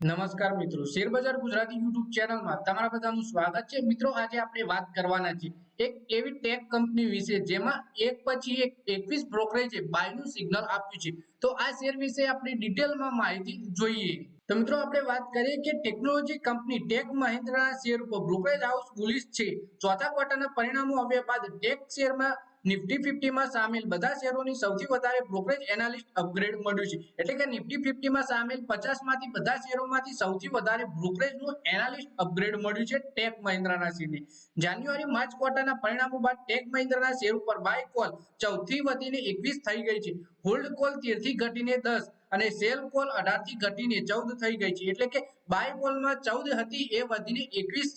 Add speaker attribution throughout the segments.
Speaker 1: નમસ્કાર મિત્રો, શેરબજાર ગુજરાતી યુટ્યુબ ચેનલમાં તમારા બધાનું સ્વાગત છે. મિત્રો, આજે આપણે વાત કરવાના છીએ એક એવી ટેક કંપની વિશે જેમાં એક પછી એક એકવીસ બ્રોકરેજે બાયનું સિગ્નલ આપ્યું છે. તો આ શેર વિશે આપણે ડિટેલમાં માહિતી જોઈએ. તો મિત્રો, આપણે વાત કરીએ કે ટેકનોલોજી કંપની ટેક મહિન્દ્રાના શેર ઉપર બ્રોકરેજ હાઉસ બુલિશ છે. ચોથા ક્વાર્ટરના પરિણામો આવ્યા બાદ ટેક શેરમાં નિફ્ટી ફિફ્ટીમાં સામેલ બધા શેરોની સૌથી વધારે બ્રોકરેજ એનાલિસ્ટ અપગ્રેડ મળ્યું છે. એટલે કે નિફ્ટી ફિફ્ટીમાં સામેલ પચાસમાંથી બધા શેરોમાંથી સૌથી વધારે બ્રોકરેજનું એનાલિસ્ટ અપગ્રેડ મળ્યું છે ટેક મહિન્દ્રાના શેરને. જાન્યુઆરી, માર્ચ ક્વાર્ટરના પરિણામો બાદ ટેક મહિન્દ્રાના શેર ઉપર બાય કોલ ચૌદથી વધીને એકવીસ થઈ ગઈ છે. હોલ્ડ કોલ તેરથી ઘટીને દસ અને સેલ કોલ અઢારથી ઘટીને ચૌદ થઈ ગઈ છે. એટલે કે બાય કોલમાં ચૌદ હતી એ વધીને એકવીસ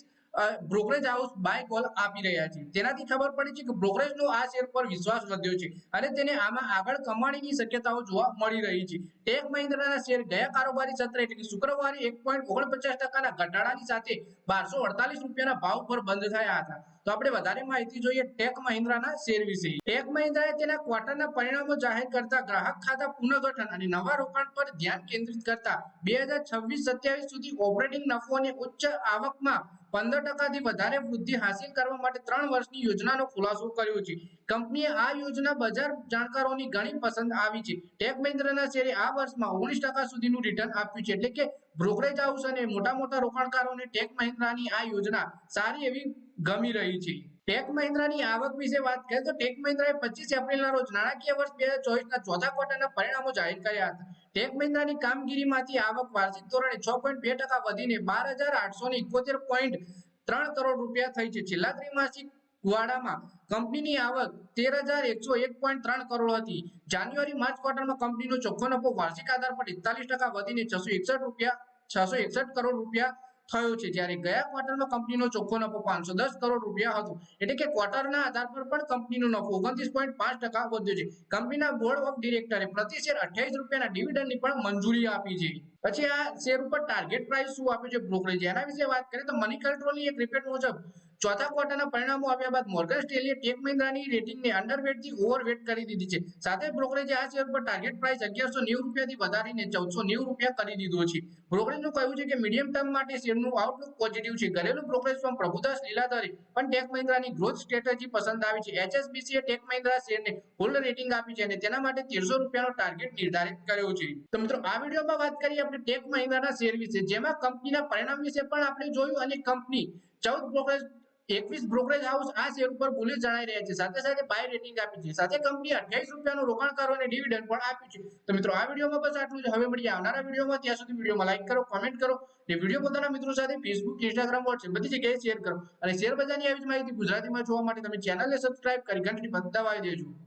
Speaker 1: બ્રોકરેજ હાઉસ બાય કોલ આપી રહ્યા છે. તેનાથી ખબર પડી છે કે બ્રોકરેજનો આ શેર પર વિશ્વાસ વધ્યો છે અને તેને આમાં આગળ કમાણીની શક્યતાઓ જોવા મળી રહી છે. ટેક મહિન્દ્રાના શેર ગયા કારોબારી સત્ર એટલે કે શુક્રવારે એક પોઈન્ટ ઓગણપચાસ ટકાના ઘટાડાની સાથે બારસો અડતાલીસ રૂપિયાના ભાવ પર બંધ થયા હતા. તો આપણે વધારે માહિતી જોઈએ ટેક મહિન્દ્રાના શેર વિશે. ટેક મહિન્દ્રાએ તેના ક્વાર્ટરના પરિણામો જાહેર કરતા ગ્રાહક ખાતા પુનઃગઠન અને નવા રોકાણ પર ધ્યાન કેન્દ્રિત કરતા બે હજાર છવ્વીસ સુધી ઓપરેટિંગ નફો અને ઉચ્ચ આવકમાં પંદર ટકાથી વધારે વૃદ્ધિ હાંસિલ કરવા માટે ત્રણ વર્ષની યોજનાનો ખુલાસો કર્યો છે. કંપનીએ આ યોજના બજાર જાણકારોની ઘણી પસંદ આવી છે. ટેક મહિન્દ્રાના શેરે આ વર્ષમાં ઓગણીસ ટકા સુધીનું રિટર્ન આપ્યું છે એટલે કે બ્રોકરેજ હાઉસ અને મોટા મોટા રોકાણકારોને ટેક મહિન્દ્રાની આ યોજના સારી એવી ગમી રહી છે. ટેક મહિન્દ્રાની આવક વિશે વાત કરીએ તો ટેક મહિન્દ્રાએ પચીસ એપ્રિલના રોજ નાણાકીય વર્ષ બે હજાર ચોવીસના ચોથા ક્વાર્ટરના પરિણામો જાહેર કર્યા હતા. ટેક મહિન્દ્રાની કામગીરીમાંથી આવક વાર્ષિક ધોરણે છ પોઈન્ટ બે ટકા વધીને બાર હજાર આઠસો ને ઇકોતેર પોઈન્ટ ત્રણ કરોડ રૂપિયા થઈ છે. છેલ્લા ત્રિમાસિક વાડામાં કંપનીની આવક તેર હજાર એકસો એક પોઈન્ટ ત્રણ કરોડ હતી. જાન્યુઆરી માર્ચ ક્વાર્ટરમાં કંપનીનો ચોખ્ખો નફો વાર્ષિક આધાર પર એકતાલીસ ટકા વધીને છસો એકસઠ રૂપિયા છસો એકસઠ કરોડ રૂપિયા થયો છે. જ્યારે ગયા ક્વાર્ટરમાં કંપનીનો ચોખ્ખો નફો પાંચસો દસ કરોડ રૂપિયા હતો. એટલે કે ક્વાર્ટરના આધાર પર પણ કંપનીનો નફો ઓગણત્રીસ પોઈન્ટ પાંચ ટકા વધ્યો છે. કંપનીના બોર્ડ ઓફ ડિરેક્ટરે પ્રતિ શેર અઠ્યાવીસ રૂપિયાના ડિવિડન્ડની પણ મંજૂરી આપી છે. પછી આ શેર ઉપર ટાર્ગેટ પ્રાઇસ શું આપ્યું છે? બ્રોકરેજ એના વિશે વાત કરીએ તો મની કંટ્રોલની એક રિપોર્ટ મુજબ ચોથા ક્વાર્ટરના પરિણામો આવ્યા બાદ મોર્ગન સ્ટેલીએ ટેક મહિન્દ્રાની રેટિંગને અંડરવેટથી ઓવરવેટ કરી દીધી છે. સાથે બ્રોકરેજે આ શેર પર ટાર્ગેટ પ્રાઇસ અગિયારસો નેવું રૂપિયાથી વધારીને ચૌદસો નેવું રૂપિયા કરી દીધો છે. બ્રોકરેજનું કહ્યું છે કે મીડિયમ ટર્મ માટે શેરનું આઉટલુક પોઝિટિવ છે. ઘરેલું બ્રોકરેજ ફર્મ પ્રભુદાસ લીલાધરે પણ ટેક મહિન્દ્રાની ગ્રોથ સ્ટ્રેટેજી પસંદ આવી છે. એચએસબીસીએ ટેક મહિન્દ્રા શેરને હોલ્ડ રેટિંગ આપી છે અને તેના માટે તેરસો રૂપિયાનો ટાર્ગેટ નિર્ધારિત કર્યો છે. તો મિત્રો, આ વિડીયોમાં વાત કરીએ આપણે ટેક મહિન્દ્રાના શેર વિશે. જેમાં કંપનીના પરિણામ વિશે પણ આપણે જોયું અને કંપની ચૌદ બ્રોકરેજ એકવીસ બ્રોકરેજ હાઉસ આ શેર ઉપર બુલિશ જણાઈ રહ્યા છે. સાથે સાથે બાય રેટિંગ આપી છે. સાથે કંપની અઠ્યાવીસ રૂપિયાનું રોકાણકારોને ડિવિડન્ડ પણ આપ્યું છે. તો મિત્રો, આ વિડીયોમાં બસ આટલું જ. હવે મળીએ આવનારા વિડીયોમાં. ત્યાં સુધી વિડીયોમાં લાઈક કરો કોમેન્ટ કરો અને વીડિયો પોતાના મિત્રો સાથે ફેસબુક ઇન્સ્ટાગ્રામ વોટ્સએપ બધી જગ્યાએ શેર કરો. અને શેર બજારની આવી જ માહિતી ગુજરાતીમાં જોવા માટે તમે ચેનલને સબસ્ક્રાઇબ કરી ઘંટડી દબાવી દેજો.